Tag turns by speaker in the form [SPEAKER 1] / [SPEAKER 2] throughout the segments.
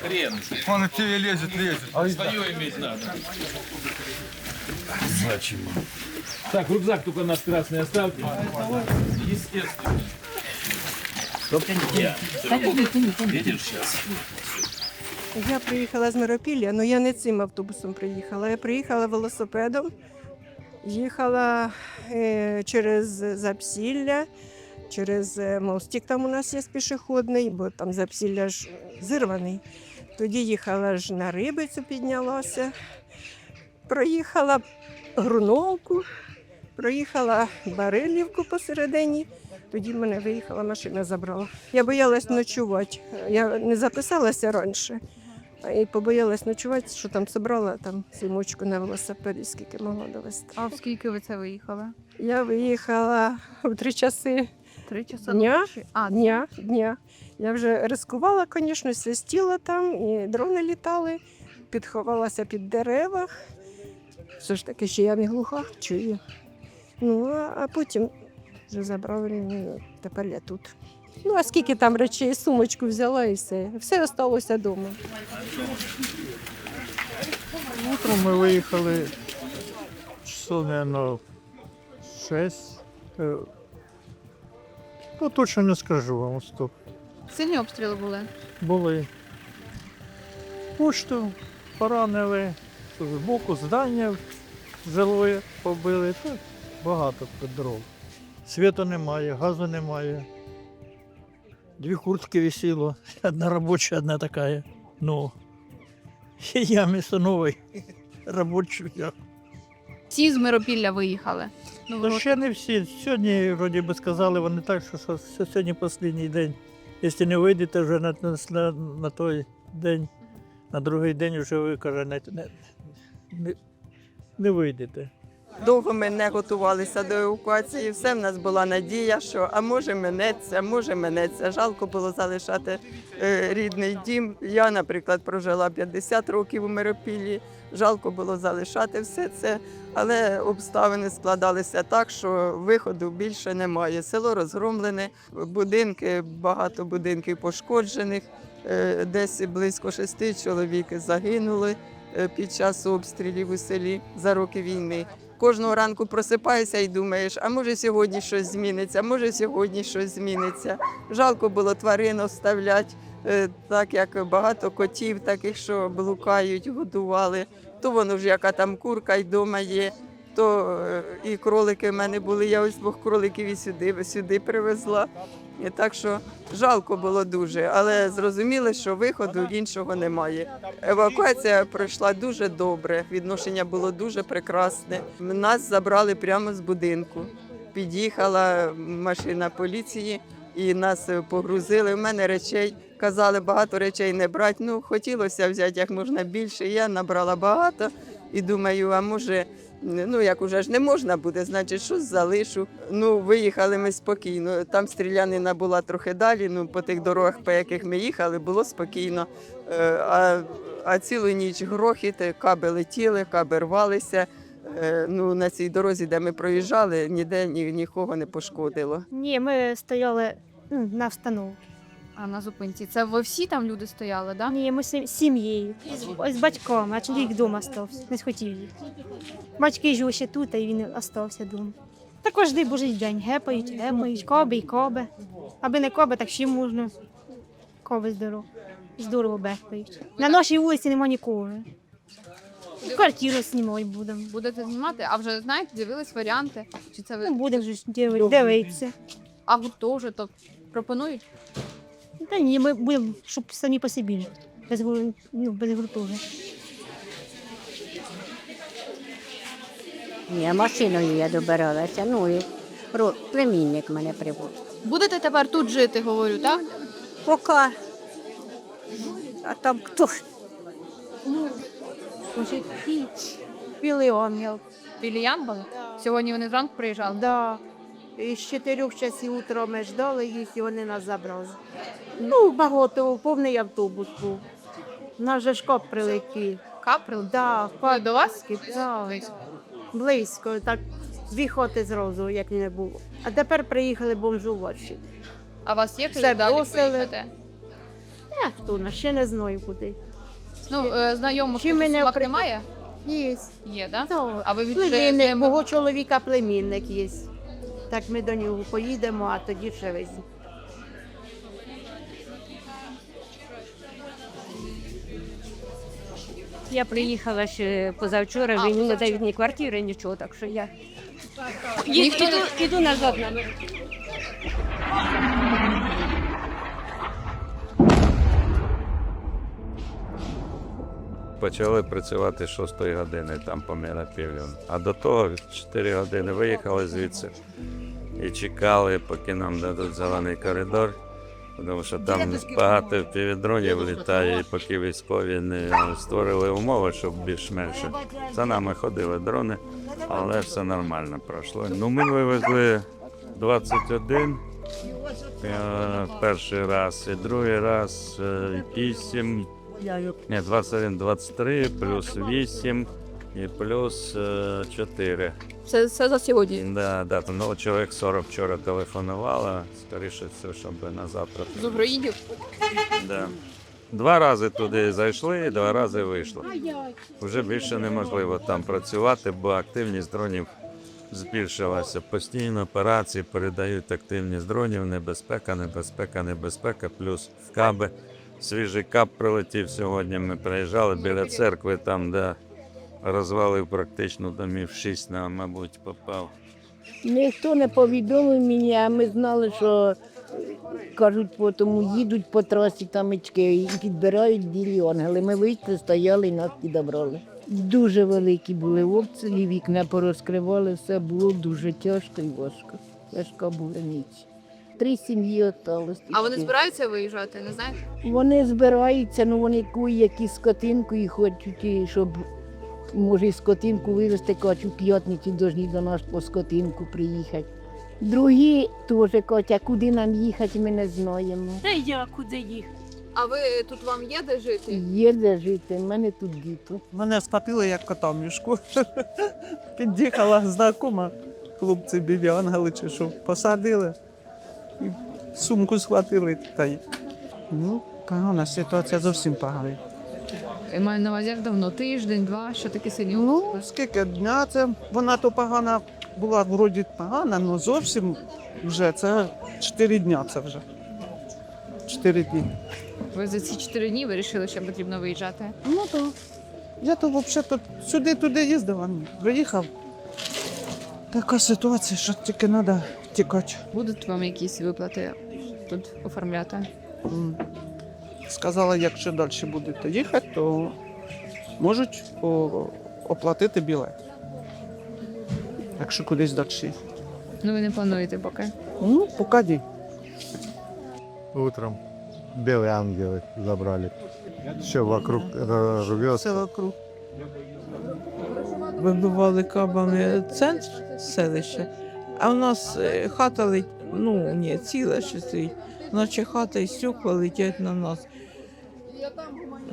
[SPEAKER 1] Хрен.
[SPEAKER 2] Он к тебе лезет, лезет.
[SPEAKER 1] Свое иметь надо.
[SPEAKER 3] Так, рюкзак только наш красный оставьте.
[SPEAKER 1] Естественно. Видишь сейчас?
[SPEAKER 4] Я приїхала з Миропілля, але я не цим автобусом приїхала. Я приїхала велосипедом, їхала е, через Запсілля, через е, мостик там у нас є пішохідний, бо там Запсілля ж зірваний. Тоді їхала ж на рибицю, піднялася, проїхала Груновку, проїхала Барилівку посередині. Тоді мене виїхала, машина забрала. Я боялась ночувати. Я не записалася раніше. а І побоялась ночувати, що там собрала там сімочку на велосипеді, скільки могла довести.
[SPEAKER 5] А в скільки ви це виїхали?
[SPEAKER 4] Я виїхала в три часи
[SPEAKER 5] Три часа
[SPEAKER 4] Дня?
[SPEAKER 5] ночі? А,
[SPEAKER 4] дня. дня. Я вже ризикувала, звісно, свистіла там, і дрони літали, підховалася під дерева. Все ж таки, ще я не глуха, чую. Ну, а, а потім вже забрали мене, тепер я тут. Ну, а скільки там речей, сумочку взяла і все. Все залишилося вдома.
[SPEAKER 6] Утром ми виїхали часов, наверное, 6. Ну, точно не скажу вам, стоп.
[SPEAKER 5] сильні обстріли були.
[SPEAKER 6] Були. Пошту поранили, з боку здання жилої побили. Так, багато дров. Світу немає, газу немає. Дві куртки висіло, одна робоча, одна така. Ну, я місто новий робочу.
[SPEAKER 5] Всі з Миропілля виїхали. Ну,
[SPEAKER 6] ще не всі. Сьогодні, вроді би, сказали вони так, що, що сьогодні останній день. Якщо не вийдете вже на, на, на той день, на другий день вже ви каже, не, не, не, не вийдете.
[SPEAKER 7] Довго ми не готувалися до евакуації. Все в нас була надія, що а може минеться, може минеться. Жалко було залишати е, рідний дім. Я, наприклад, прожила 50 років у Миропіллі. Жалко було залишати все це, але обставини складалися так, що виходу більше немає. Село розгромлене, будинки, багато будинків пошкоджених. Е, Десь близько шести чоловік загинули е, під час обстрілів у селі за роки війни. Кожного ранку просипаєшся і думаєш, а може сьогодні щось зміниться, може сьогодні щось зміниться. Жалко було тварин оставляти, е, так як багато котів, таких, що блукають, годували. То воно ж яка там курка й дома є, то е, і кролики в мене були. Я ось двох кроликів і сюди, сюди привезла. І так що жалко було дуже, але зрозуміли, що виходу іншого немає. Евакуація пройшла дуже добре. Відношення було дуже прекрасне. Нас забрали прямо з будинку. Під'їхала машина поліції і нас погрузили. У мене речей казали багато речей не брати. Ну хотілося взяти як можна більше. Я набрала багато і думаю, а може. Ну, як уже ж не можна буде, значить, щось залишу. Ну, виїхали ми спокійно. Там стрілянина була трохи далі. Ну, по тих дорогах, по яких ми їхали, було спокійно. Е, А, а цілу ніч грохіти, каби летіли, каби рвалися. Е, Ну, на цій дорозі, де ми проїжджали, ніде ні, нікого не пошкодило.
[SPEAKER 8] Ні, ми стояли на встановці.
[SPEAKER 5] А на зупинці. Це ви всі там люди стояли, так?
[SPEAKER 8] Ні, ми з сім'єю, з, з батьком, а чоловік вдома стався, не схотів їхати. Батьки живуть ще тут, а він остався вдома. Та кожен божий день гепають, гепають, коби і коби. Аби не коби, так ще можна. Коби здорово. Здорово бехають. На нашій вулиці нема нікого. Квартиру знімати будемо.
[SPEAKER 5] Будете знімати, а вже знаєте, дивились варіанти. Чи це
[SPEAKER 8] Ну, будемо диви- дивитися.
[SPEAKER 5] а гуртожиток пропонують?
[SPEAKER 8] Та ні, ми будемо, щоб самі по собі. Без, ну, без гуртожитку.
[SPEAKER 9] Ні, машиною я добиралася. Ну і ро- племінник мене привозив.
[SPEAKER 5] Будете тепер тут жити, говорю, так?
[SPEAKER 9] Поки. А там хто?
[SPEAKER 10] Білий ангел.
[SPEAKER 5] Білі Янголи? Сьогодні вони зранку приїжджали.
[SPEAKER 10] Да. І з чотирьох часів утра ми ждали їх, і вони нас забрали. Ну, багато, повний автобус був. Наш же ж коп прилетів.
[SPEAKER 5] Каприл?
[SPEAKER 10] Да,
[SPEAKER 5] Коли до вас?
[SPEAKER 10] Да.
[SPEAKER 5] Близько.
[SPEAKER 10] близько, так дві хоти зразу, як не було. А тепер приїхали бомжувати.
[SPEAKER 5] А вас є
[SPEAKER 10] Все
[SPEAKER 5] куди далі
[SPEAKER 10] бросили.
[SPEAKER 5] поїхати?
[SPEAKER 10] А хто на ще не знаю куди.
[SPEAKER 5] Ну, е, знайомих
[SPEAKER 10] Чи мене при-
[SPEAKER 5] немає?
[SPEAKER 10] Є.
[SPEAKER 5] Є, да?
[SPEAKER 10] То,
[SPEAKER 5] А ви від
[SPEAKER 10] племінник, мого чоловіка племінник є. Так ми до нього поїдемо, а тоді ще везі.
[SPEAKER 9] Я приїхала ще позавчора,
[SPEAKER 5] А,
[SPEAKER 9] мені не дають ні квартири, нічого, так що я
[SPEAKER 5] Ніхто
[SPEAKER 9] іду, іду назад на
[SPEAKER 11] Почали працювати з 6 години там по Мірапіллю. А до того 4 години виїхали звідси і чекали, поки нам дадуть зелений коридор. Тому що там багато півдронів літає, і поки військові не створили умови, щоб більш-менше. За нами ходили дрони, але все нормально пройшло. Ну, ми вивезли 21 е, перший раз, і другий раз е, 8. Ні, 21, 23, плюс 8 і плюс е, 4.
[SPEAKER 5] Це, це за сьогодні.
[SPEAKER 11] Да, да, там, ну, чоловік 40 вчора телефонувало, скоріше все, щоб на завтра.
[SPEAKER 5] З Українів.
[SPEAKER 11] Да. Два рази туди зайшли, два рази вийшли. Вже більше неможливо там працювати, бо активність дронів збільшилася. Постійно операції передають активність дронів, небезпека, небезпека, небезпека, плюс каби. Свіжий кап прилетів сьогодні. Ми приїжджали біля церкви, там, де розвалив практично домів шість, на, мабуть, попав.
[SPEAKER 10] Ніхто не повідомив мені, а ми знали, що кажуть, по тому їдуть по трасі тамички і підбирають білі ангели. Ми вийшли, стояли і нас підобрали. Дуже великі були обстріли, вікна порозкривали, все було дуже тяжко і важко. Тяжка була ніч. Три сім'ї осталось.
[SPEAKER 5] А вони збираються виїжджати, не знаєш?
[SPEAKER 10] Вони збираються, ну вони кують якісь скотинку і хочуть, щоб може і скотинку вивезти, кажуть, у п'ятницю повинні до нас по скотинку приїхати. Другі теж кажуть, а куди нам їхати, ми не знаємо.
[SPEAKER 8] Та я куди їх?
[SPEAKER 5] А ви тут вам є де жити?
[SPEAKER 10] Є де жити, в мене тут діти.
[SPEAKER 12] Мене схватили як кота в мішку. Під'їхала знакома, хлопці білі ангели чи що, посадили і сумку схватили. Та. Ну, погана ситуація зовсім погана.
[SPEAKER 5] Я маю на увазі як давно, тиждень, два, що таке сильні
[SPEAKER 12] Ну, скільки дня це вона то погана була, вроді погана, але зовсім вже це 4 дня це вже. 4 дні.
[SPEAKER 5] Ви за ці чотири дні вирішили, що потрібно виїжджати.
[SPEAKER 12] Ну так. Я то взагалі тут сюди-туди їздила, приїхав. Така ситуація, що тільки треба тікати.
[SPEAKER 5] Будуть вам якісь виплати тут оформляти?
[SPEAKER 12] М. Сказала, якщо далі будете їхати, то можуть оплатити білет. Якщо кудись далі.
[SPEAKER 5] Ну ви не плануєте поки.
[SPEAKER 12] Ну, поки ні.
[SPEAKER 2] Утром белые ангелы забрали. Все вокруг рвет.
[SPEAKER 12] Все вокруг. Вибивали кабами центр селища, а в нас е, хата летить, ну ні, ціла ще стоїть, наче хата і стекла летять на нас.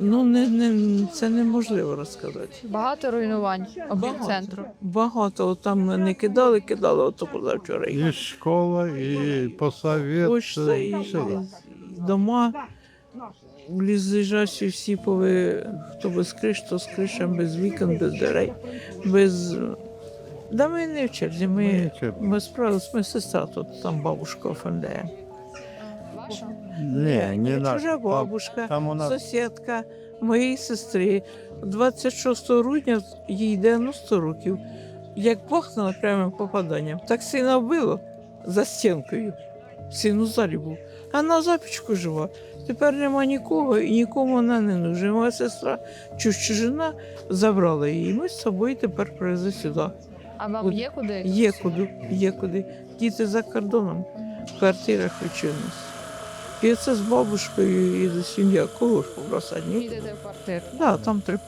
[SPEAKER 12] Ну, не, не, це неможливо розказати.
[SPEAKER 5] Багато руйнувань об'єкт центру.
[SPEAKER 12] Багато там не кидали, кидали ото позавчора.
[SPEAKER 2] И школа, и посовет.
[SPEAKER 12] Почта, і,
[SPEAKER 2] всё.
[SPEAKER 12] і дома. Близлежащі всі пови, хто без криш, то з кришем, без вікон, без дверей, без. Да ми не в черзі, ми, ми справились, ми сестра тут, там бабушка оформляє.
[SPEAKER 5] Ваша?
[SPEAKER 2] Не, не
[SPEAKER 12] Чужа
[SPEAKER 2] наш.
[SPEAKER 12] Бабушка,
[SPEAKER 2] там у нас
[SPEAKER 12] сусідка моєї сестри. 26 грудня їй 90 років. Як бахнула прямим попаданням, так сина вбило за стінкою. Син у залі був. А на запічку жива. Тепер нема нікого і нікому вона не нужна. Моя сестра, чужина, забрала її. Ми з собою тепер привезли сюди.
[SPEAKER 5] А вам
[SPEAKER 12] От
[SPEAKER 5] є куди?
[SPEAKER 12] Є куди, є куди. Діти за кордоном, в квартирах учились. І це з бабушкою і з сім'я. Кого ж побросати? Ні?
[SPEAKER 5] Їдете в квартиру.
[SPEAKER 12] Да, там три